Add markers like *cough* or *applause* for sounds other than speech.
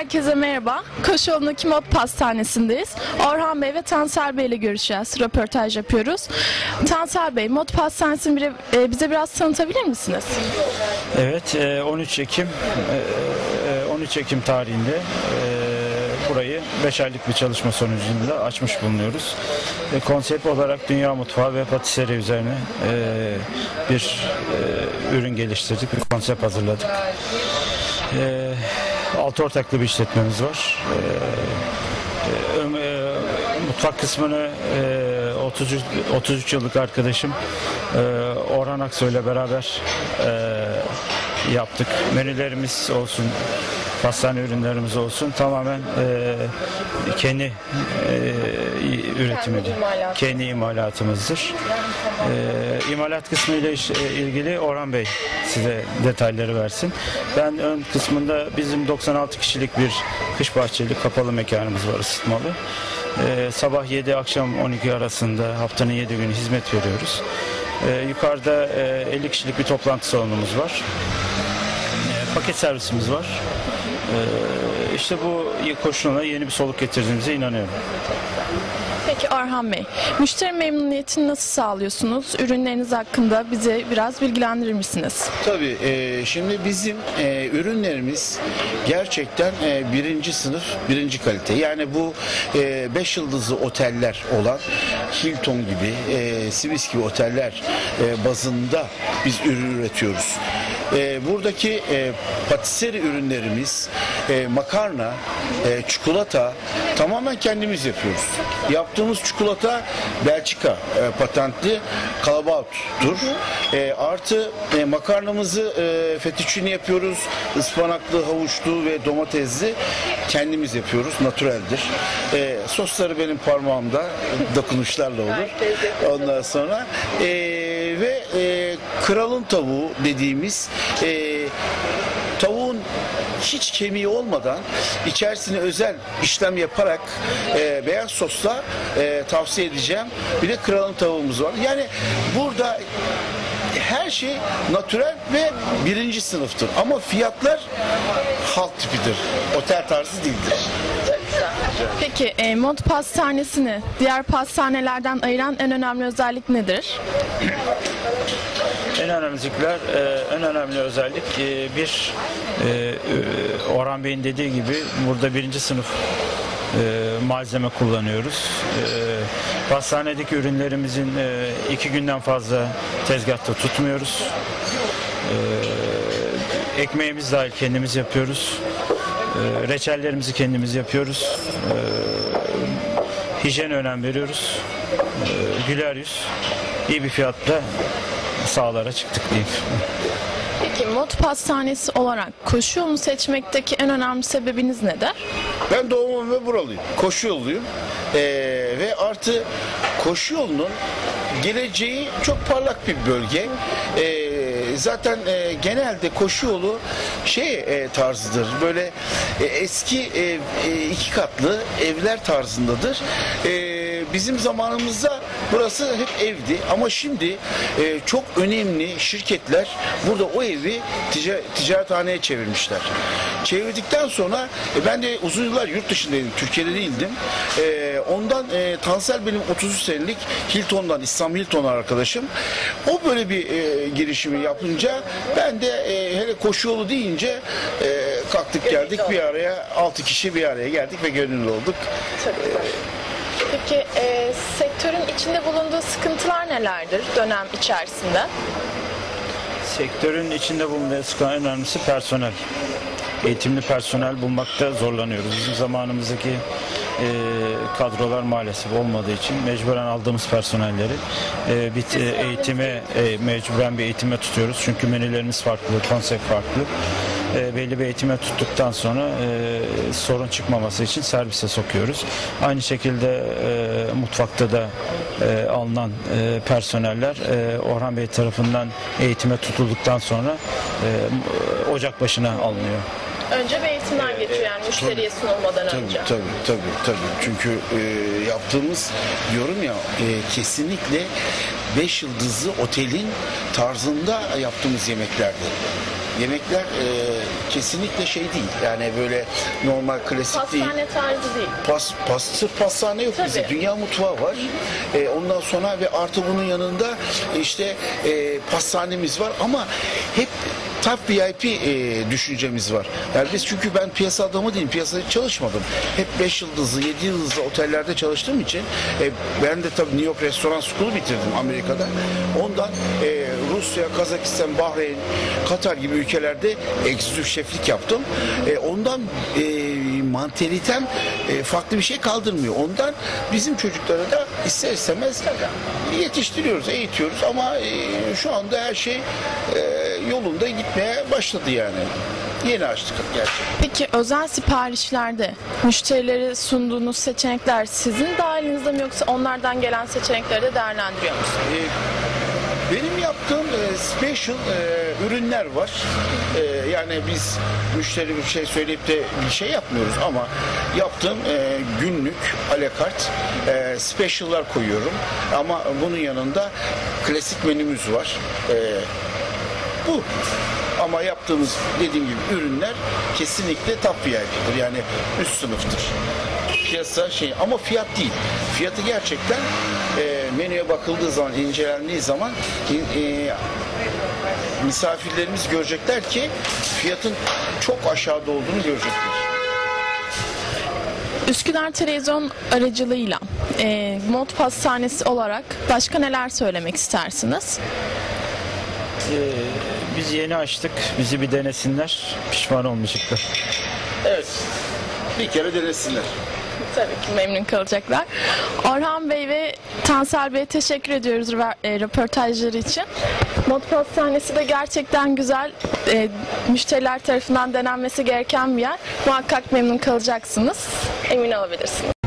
Herkese merhaba. Koşuyolu'ndaki Mod Pastanesi'ndeyiz. Orhan Bey ve Tansel Bey ile görüşeceğiz. Röportaj yapıyoruz. Tansel Bey, Mod Pastanesi'ni e, bize biraz tanıtabilir misiniz? Evet, e, 13 Ekim e, e, 13 Ekim tarihinde e, burayı 5 aylık bir çalışma sonucunda açmış bulunuyoruz. E, Konsept olarak dünya mutfağı ve patisserie üzerine e, bir e, ürün geliştirdik, bir konsept hazırladık. E, Altı ortaklı bir işletmemiz var. E, Ö- e, mutfak kısmını e, 33, 33 yıllık arkadaşım e, Orhan Aksoy ile beraber e, yaptık. Menülerimiz olsun, pastane ürünlerimiz olsun tamamen e, kendi e, üretimi, imalatı. kendi imalatımızdır. E, imalat kısmı ile e, ilgili Orhan Bey size detayları versin. Ben ön kısmında bizim 96 kişilik bir kış bahçeli kapalı mekanımız var ısıtmalı. Ee, sabah 7 akşam 12 arasında haftanın 7 günü hizmet veriyoruz. Ee, yukarıda e, 50 kişilik bir toplantı salonumuz var. Ee, paket servisimiz var. Ee, işte bu koşuluna yeni bir soluk getirdiğimize inanıyorum. Peki Orhan Bey, müşteri memnuniyetini nasıl sağlıyorsunuz? Ürünleriniz hakkında bize biraz bilgilendirir misiniz? Tabii e, şimdi bizim e, ürünlerimiz gerçekten e, birinci sınıf, birinci kalite. Yani bu 5 yıldızlı oteller olan Hilton gibi, e, Swiss gibi oteller e, bazında biz ürün üretiyoruz. E, buradaki e, patisserie ürünlerimiz, e, makarna, e, çikolata tamamen kendimiz yapıyoruz. Yaptığımız çikolata Belçika e, patentli Kalabaut'tur. E, artı e, makarnamızı e, fettuccine yapıyoruz. Ispanaklı, havuçlu ve domatesli kendimiz yapıyoruz. Natureldir. E, sosları benim parmağımda dokunuşlarla olur. Ondan sonra e, ve e, kralın tavuğu dediğimiz e, tavuğun hiç kemiği olmadan içerisine özel işlem yaparak e, beyaz sosla e, tavsiye edeceğim. Bir de kralın tavuğumuz var. Yani burada her şey natürel ve birinci sınıftır. Ama fiyatlar halk tipidir. Otel tarzı değildir. Peki e, Mod Pastanesi'ni diğer pastanelerden ayıran en önemli özellik nedir? *clears throat* En önemlilikler, e, en önemli özellik e, bir e, e, Orhan Bey'in dediği gibi burada birinci sınıf malzeme kullanıyoruz. E, ürünlerimizin iki günden fazla tezgahta tutmuyoruz. Ekmeğimiz dahil kendimiz yapıyoruz. Reçellerimizi kendimiz yapıyoruz. E, hijyene önem veriyoruz. E, güler yüz, iyi bir fiyatla sahalara çıktık diyeyim. Peki Mod Pastanesi olarak koşu yolunu seçmekteki en önemli sebebiniz nedir? Ben doğumum ve buralıyım. Koşu yoluyum. Ee, ve artı koşu yolunun geleceği çok parlak bir bölge. Ee, zaten e, genelde koşu yolu şey e, tarzıdır. Böyle e, eski ev, e, iki katlı evler tarzındadır. E, bizim zamanımızda burası hep evdi ama şimdi e, çok önemli şirketler burada o evi tica- ticarethaneye çevirmişler. Çevirdikten sonra e, ben de uzun yıllar yurt dışındaydım. Türkiye'de değildim. E, ondan e, Tansel benim 33 senelik Hilton'dan İslam Hilton arkadaşım. O böyle bir e, girişimi yapınca ben de e, hele koşu yolu deyince e, kalktık geldik bir araya 6 kişi bir araya geldik ve gönüllü olduk. Peki e, sektörün içinde bulunduğu sıkıntılar nelerdir dönem içerisinde? Sektörün içinde bulunan sıkan en önemlisi personel. Eğitimli personel bulmakta zorlanıyoruz. Bizim zamanımızdaki e, kadrolar maalesef olmadığı için mecburen aldığımız personelleri e, bir e, eğitime e, mecburen bir eğitime tutuyoruz. Çünkü menülerimiz farklı, konsept farklı. E, belli bir eğitime tuttuktan sonra e, sorun çıkmaması için servise sokuyoruz. Aynı şekilde e, mutfakta da e, alınan e, personeller e, Orhan Bey tarafından eğitime tutulduktan sonra e, ocak başına alınıyor. Önce bir eğitimden geçiyor yani müşteriye sunulmadan Tabii önce. tabii tabii tabii. Çünkü e, yaptığımız diyorum ya e, kesinlikle 5 yıldızlı otelin tarzında yaptığımız yemeklerdi. Yemekler e, kesinlikle şey değil. Yani böyle normal klasik değil. Pastane tarzı değil. Pas, pas, sırf pastane yok Tabii. bizde. Dünya mutfağı var. E, ondan sonra ve artı bunun yanında işte e, pastanemiz var ama hep top VIP e, düşüncemiz var. Yani biz çünkü ben piyasa adamı değilim. Piyasada çalışmadım. Hep 5 yıldızlı, 7 yıldızlı otellerde çalıştığım için e, ben de tabii New York Restoran School'u bitirdim Amerika'da. Ondan e, Rusya, Kazakistan, Bahreyn, Katar gibi ülkelerde egzütif şeflik yaptım. E, ondan e, mantalitem e, farklı bir şey kaldırmıyor. Ondan bizim çocuklara da ister istemez yetiştiriyoruz, eğitiyoruz ama e, şu anda her şey e, yolunda gitmeye başladı yani. Yeni açtık gerçekten. Peki özel siparişlerde müşterilere sunduğunuz seçenekler sizin dahilinizde mi yoksa onlardan gelen seçenekleri de değerlendiriyor musunuz? E, benim yaptığım e, special e, ürünler var. E, yani biz müşteri bir şey söyleyip de bir şey yapmıyoruz ama yaptığım e, günlük alakart e, special'lar koyuyorum. Ama bunun yanında klasik menümüz var. E, bu. Ama yaptığımız dediğim gibi ürünler kesinlikle top VIP'dir. Yani üst sınıftır. Piyasa şey ama fiyat değil. Fiyatı gerçekten e, menüye bakıldığı zaman, incelendiği zaman e, e, misafirlerimiz görecekler ki fiyatın çok aşağıda olduğunu görecekler. Üsküdar Televizyon aracılığıyla e, mod pastanesi olarak başka neler söylemek istersiniz? Ee, biz yeni açtık. Bizi bir denesinler. Pişman olmayacaklar. Evet. Bir kere denesinler. Tabii ki memnun kalacaklar. Orhan Bey ve Tansel Bey'e teşekkür ediyoruz e, röportajları için. Mod Pastanesi de gerçekten güzel. E, müşteriler tarafından denenmesi gereken bir yer. Muhakkak memnun kalacaksınız. Emin olabilirsiniz.